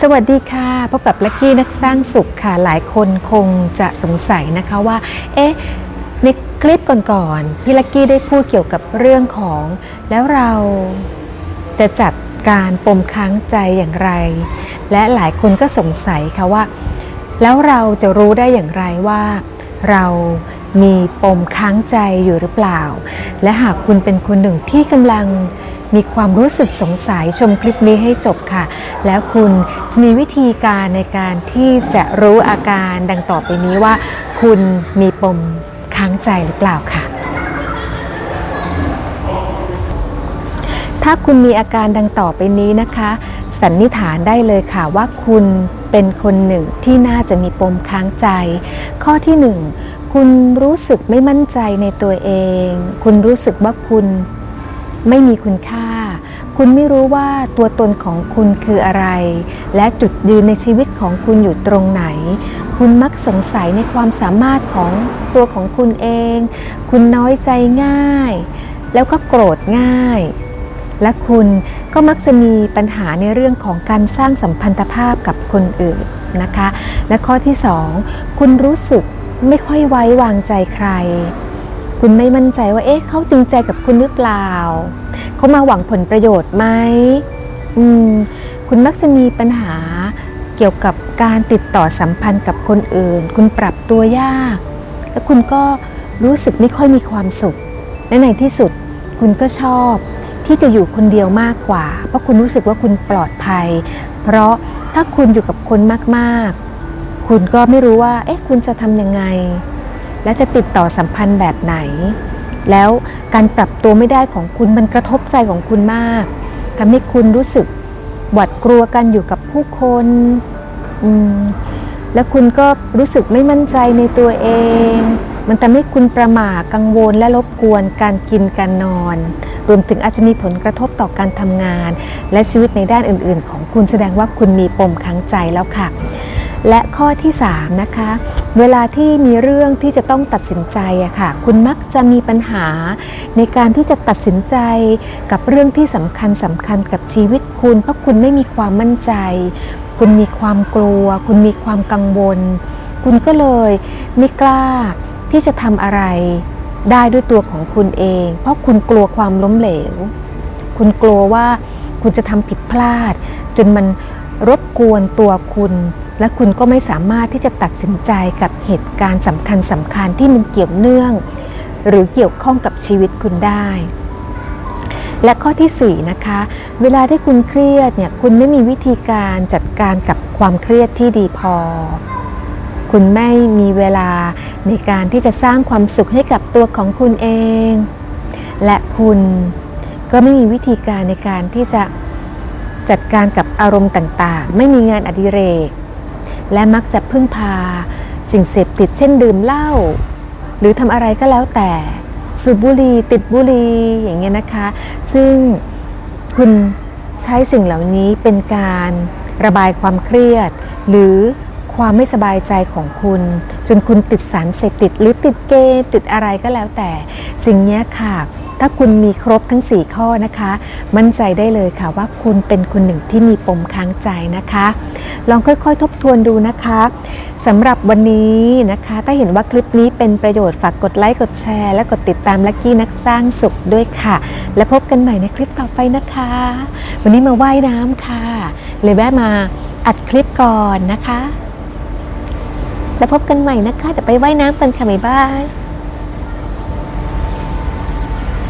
สวัสดีค่ะพบกับลักกี้นักสร้างสุขค่ะหลายคนคงจะสงสัยนะคะว่า เอ๊ะในคลิปก่อนๆพี่ลักกี้ได้พูดเกี่ยวกับเรื่องของ แล้วเราจะจัดการปมค้างใจอย่างไร และหลายคนก็สงสัยค่ะว่า แล้วเราจะรู้ได้อย่างไรว่า เรามีปมค้างใจอยู่หรือเปล่า และหากคุณเป็นคนหนึ่งที่กำลัง มีความรู้สึกสงสัยชมคลิปนี้ให้จบค่ะ แล้วคุณจะมีวิธีการในการที่จะรู้อาการดังต่อไปนี้ว่า คุณมีปมค้างใจหรือเปล่าค่ะ ถ้าคุณมีอาการดังต่อไปนี้นะคะ สันนิษฐานได้เลยค่ะว่าคุณเป็นคนหนึ่งที่น่าจะมีปมค้างใจ ข้อที่หนึ่งคุณรู้สึกไม่มั่นใจในตัวเอง คุณรู้สึกว่าคุณ ไม่มีคุณค่า คุณไม่รู้ว่าตัวตนของคุณคืออะไร และจุดยืนในชีวิตของคุณอยู่ตรงไหน คุณมักสงสัยในความสามารถของตัวของคุณเอง คุณน้อยใจง่าย แล้วก็โกรธง่ายและคุณก็มักจะมีปัญหาในเรื่องของการสร้างสัมพันธภาพกับคนอื่นนะคะ และข้อที่สองคุณรู้สึกไม่ค่อยไว้วางใจใคร คุณไม่มั่นใจว่าเอ๊ะเขาจริงใจกับคุณหรือเปล่า เขามาหวังผลประโยชน์ไหมอืมคุณมักจะมีปัญหาเกี่ยวกับการติดต่อสัมพันธ์กับคนอื่น คุณปรับตัวยาก และคุณก็รู้สึกไม่ค่อยมีความสุข และในที่สุดคุณก็ชอบที่จะอยู่คนเดียวมากกว่า เพราะคุณรู้สึกว่าคุณปลอดภัย เพราะถ้าคุณอยู่กับคนมากๆ คุณก็ไม่รู้ว่า เอ๊ะ คุณจะทำยังไง และจะติดต่อสัมพันธ์แบบไหน แล้วการปรับตัวไม่ได้ของคุณมันกระทบใจของคุณมากทำให้คุณรู้สึกหวาดกลัวกันอยู่กับผู้คนและคุณก็รู้สึกไม่มั่นใจในตัวเอง มันทำให้คุณประหม่ากังวลและรบกวนการกินการนอน รวมถึงอาจจะมีผลกระทบต่อการทำงาน และชีวิตในด้านอื่น ๆ ของคุณแสดงว่าคุณมีปมค้างใจแล้วค่ะ และข้อที่3นะคะเวลาที่มีเรื่องที่จะต้องตัดสินใจอะค่ะคุณมักจะมีปัญหาในการที่จะตัดสินใจกับเรื่องที่สำคัญสำคัญกับชีวิตคุณ เพราะคุณไม่มีความมั่นใจ คุณมีความกลัว คุณมีความกังวล คุณก็เลยไม่กล้าที่จะทำอะไรได้ด้วยตัวของคุณเอง เพราะคุณกลัวความล้มเหลว คุณกลัวว่าคุณจะทำผิดพลาด จนมัน รบกวนตัวคุณ และคุณก็ไม่สามารถที่จะตัดสินใจกับเหตุการณ์สำคัญสำคัญที่มันเกี่ยวเนื่อง หรือเกี่ยวข้องกับชีวิตคุณได้ และข้อที่4นะคะ เวลาที่คุณเครียดเนี่ยคุณไม่มีวิธีการจัดการกับความเครียดที่ดีพอ คุณไม่มีเวลาในการที่จะสร้างความสุขให้กับตัวของคุณเอง และคุณก็ไม่มีวิธีการในการที่จะ จัดการกับอารมณ์ต่างๆ ไม่มีงานอดิเรก และมักจะพึ่งพา สิ่งเสพติดเช่นดื่มเหล้าหรือทำอะไรก็แล้วแต่สูบบุหรี่ติดบุหรี่อย่างเงี้ยนะคะ ซึ่งคุณใช้สิ่งเหล่านี้เป็นการระบายความเครียด หรือความไม่สบายใจของคุณ จนคุณติดสารเสพติดหรือติดเกมติดอะไรก็แล้วแต่ สิ่งนี้ค่ะ ถ้าคุณมีครบทั้ง 4 ข้อนะคะ มั่นใจได้เลยค่ะว่าคุณเป็นคนหนึ่งที่มีปมค้างใจนะคะ ลองค่อยๆ ทบทวนดูนะคะสำหรับวันนี้นะคะ ถ้าเห็นว่าคลิปนี้เป็นประโยชน์ฝากกดไลค์กดแชร์ และกดติดตามลักกี้นักสร้างสุขด้วยค่ะ และพบกันใหม่ในคลิปต่อไปนะคะ วันนี้มาว่ายน้ำค่ะ เลยแวะมาอัดคลิปก่อนนะคะ แล้วพบกันใหม่นะคะเดี๋ยวไปว่ายน้ำกันค่ะบ๊ายบาย